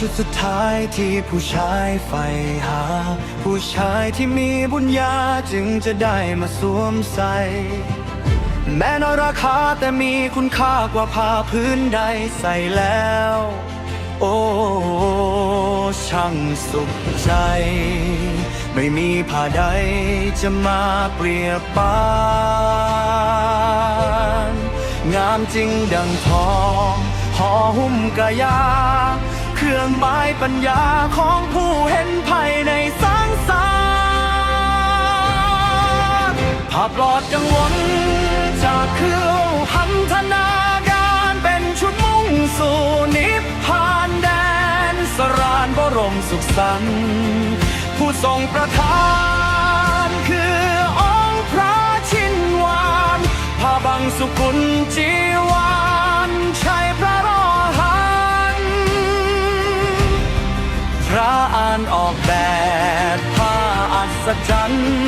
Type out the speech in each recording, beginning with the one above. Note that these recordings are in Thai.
ชุดสุดท้ายที่ผู้ชายใฝ่หา ผู้ชายที่มีบุญญาจึงจะได้มาสวมใส่แม้น้อยราคาแต่มีคุณค่ากว่าผ้าพื้นใดใส่แล้ว โอ้ช่างสุขใจ ไม่มีผ้าใดจะมาเปรียบปานงามจริงดังทองห่อหุ้มกายา เครื่องหมายปัญญาของผู้เห็นภายในสังสารภาพหลอดกังวลจากเครื่องพันธนาการเป็นชุดมุ่งสู่นิพพานแดนสรานบรมสุขสันต์ผู้ทรงประทานคือองค์พระชินวานพาบังสุกุลจีวาน อัศจร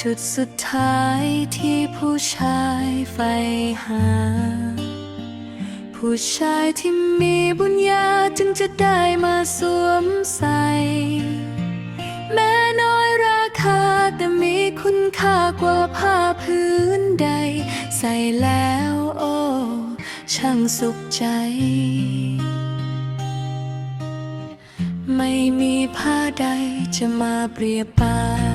ชุดสุดท้ายที่ผู้ชายใฝ่หา ผู้ชายที่มีบุญญาจึงจะได้มาสวมใส่แม้น้อยราคาแต่มีคุณค่ากว่าผ้าพื้นใด ใส่แล้วโอ้ช่างสุขใจ ไม่มีผ้าใดจะมาเปรียบปาน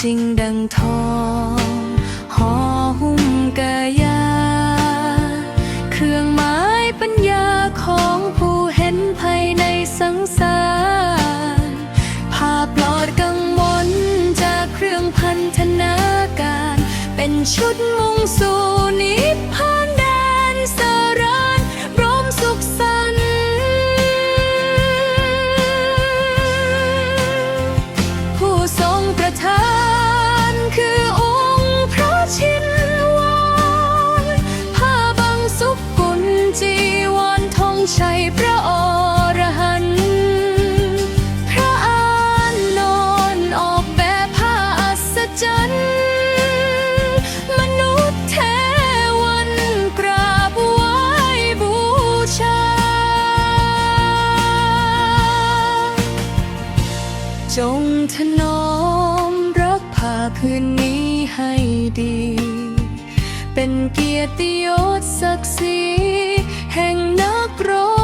จริงดังทองห่อหุ้มกายา เครื่องหมายปัญญาของผู้เห็นภายในสังสารภาพปลอดกังวลจากเครื่องพันธนาการ เป็นชุดมุ่งสู่นิพพาน จงถนอมรักผ้าพื้นนี้ให้ดี เป็นเกียรติยศศักดิ์ศรีแห่งนักรบ